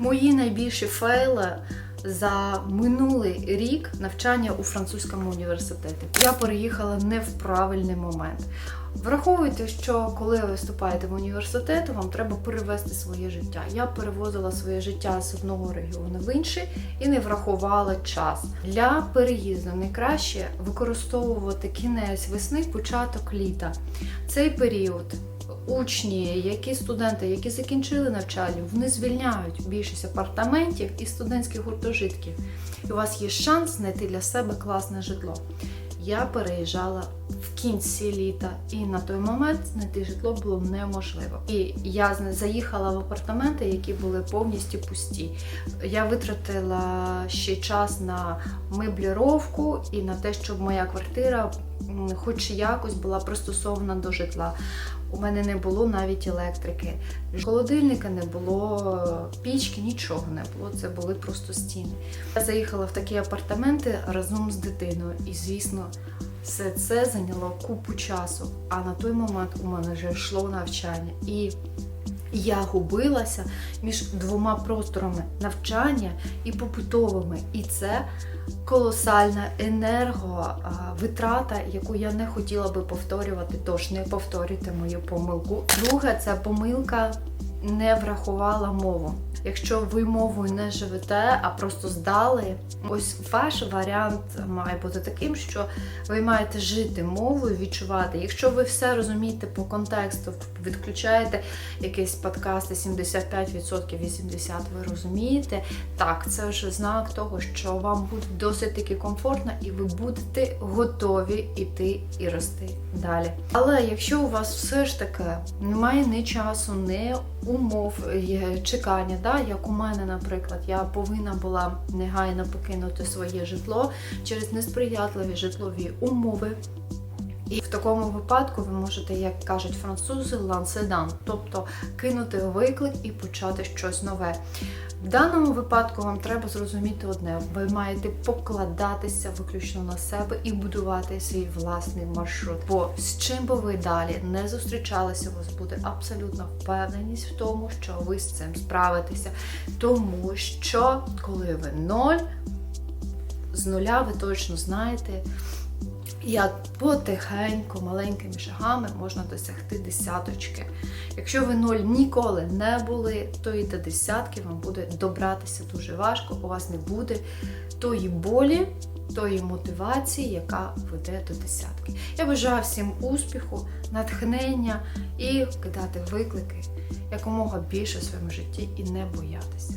Мої найбільші фейли за минулий рік навчання у французькому університеті. Я переїхала не в правильний момент. Враховуйте, що коли ви вступаєте в університет, вам треба перевести своє життя. Я перевозила своє життя з одного регіону в інший і не врахувала час. Для переїзду найкраще використовувати кінець весни, початок літа. Цей період учні, які студенти, які закінчили навчання, вони звільняють більшість апартаментів і студентських гуртожитків. І у вас є шанс знайти для себе класне житло. Я переїжджала кінці літа, і на той момент знайти житло було неможливо. І я заїхала в апартаменти, які були повністю пусті. Я витратила ще час на мебліровку і на те, щоб моя квартира, хоч якось, була пристосована до житла. У мене не було навіть електрики, холодильника не було, пічки, нічого не було. Це були просто стіни. Я заїхала в такі апартаменти разом з дитиною, і звісно, все це зайняло купу часу. А на той момент у мене вже йшло навчання. І я губилася між двома просторами навчання і побутовими. І це колосальна енерговитрата, яку я не хотіла би повторювати. Тож не повторюйте мою помилку. Друге, це помилка не врахувала мову. Якщо ви мовою не живете, а просто здали, ось ваш варіант має бути таким, що ви маєте жити мовою, відчувати. Якщо ви все розумієте по контексту, відключаєте якийсь подкаст, 75%, 80% ви розумієте, так, це вже знак того, що вам буде досить таки комфортно, і ви будете готові йти і рости далі. Але якщо у вас все ж таки немає ні часу, ні умов чекання, да, як у мене, наприклад, я повинна була негайно покинути своє житло через несприятливі житлові умови. І в такому випадку ви можете, як кажуть французи, ланседан, тобто кинути виклик і почати щось нове. В даному випадку вам треба зрозуміти одне: ви маєте покладатися виключно на себе і будувати свій власний маршрут. Бо з чим би ви далі не зустрічалися, у вас буде абсолютна впевненість в тому, що ви з цим справитеся. Тому що коли ви ноль, з нуля ви точно знаєте. Як потихеньку, маленькими шагами можна досягти десяточки. Якщо ви ноль ніколи не були, то і до десятки вам буде добратися дуже важко. У вас не буде тої болі, тої мотивації, яка веде до десятки. Я бажаю всім успіху, натхнення і кидати виклики якомога більше в своєму житті і не боятися.